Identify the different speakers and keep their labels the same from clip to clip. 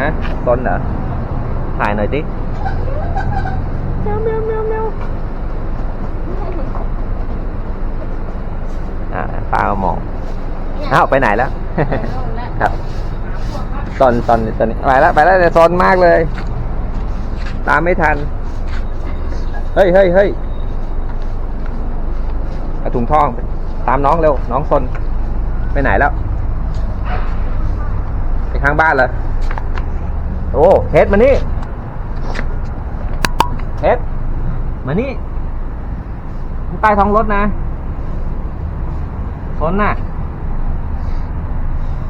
Speaker 1: ฮะต้นเหรอ ถ่ายหน่อยดิแมวแมวแมวแมวอ่าป้าก็มองอ้าวไปไหนแล้ว ครับตอนตอนตอนนี้ไปแล้วไปแล้วแต่ซนมากเลย ตามไม่ทัน เฮ้ยเฮ้ยเฮ้ยเอาถุงทอง ตามน้องเร็ว น้องซนไปไหนแล้ว ไปข้างบ้านเลย โอ้เฮดมานี่เฮดมานี่ใต้ท้องรถนะซนน่ะ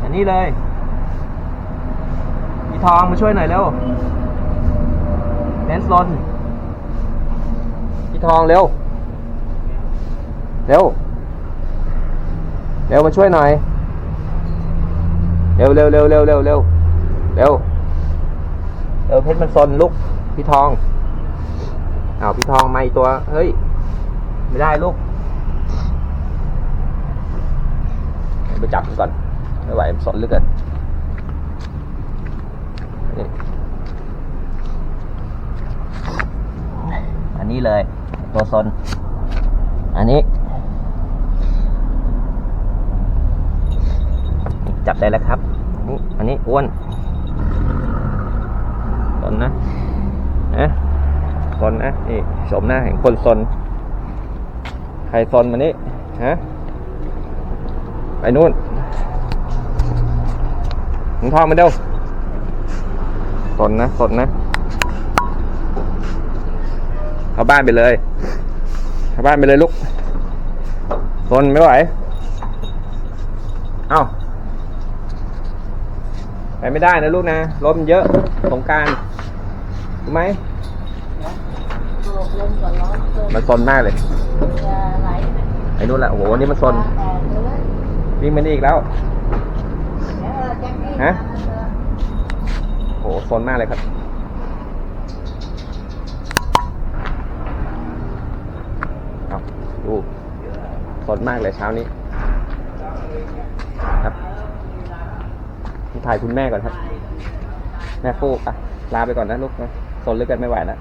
Speaker 1: อันนี้เลยพี่ทองมาช่วยหน่อยเร็วเนนสลนพี่ทองเร็ว เร็ว เร็วมาช่วยหน่อย เร็วเร็วเร็วเร็วเร็วเร็วเร็ว เร็วเพชรมันซนลุกพี่ทองอ้าวพี่ทองมาอีตัว เฮ้ย ไม่ได้ลูกไปจับมันก่อนไม่ไหวมันสนเหลือเกินอันนี้เลย ตัวซนอันนี้ จับได้แล้วครับนี่อันนี้อ้วน นนะนะซนนะนี่ชมหน้าแห่งคนซนใครซนมานี่ฮะไปนู่นมึงทองมาเร็วสนนะสนนะเข้าบ้านไปเลยเข้าบ้านไปเลยลูกสนไม่ไหวเอ้าไปไม่ได้นะลูกนะรถมันเยอะสงการ รู้ไหม
Speaker 2: ลมก่อนร้อนเกิน
Speaker 1: มันซนมากเลย
Speaker 2: ไอ้
Speaker 1: นู่นแหละโอ้โหนี่มันซนวิ่งมานี่อีกแล้วฮะ
Speaker 2: มาเถอะ
Speaker 1: โหซนมากเลยครับเอาดูซนมากเลยเช้านี้ ครับถ่ายคุณแม่ก่อนครับ แม่ฟูกอะลาไปก่อนนะลูกนะ โซนเลือกันไม่ไหวแล้ว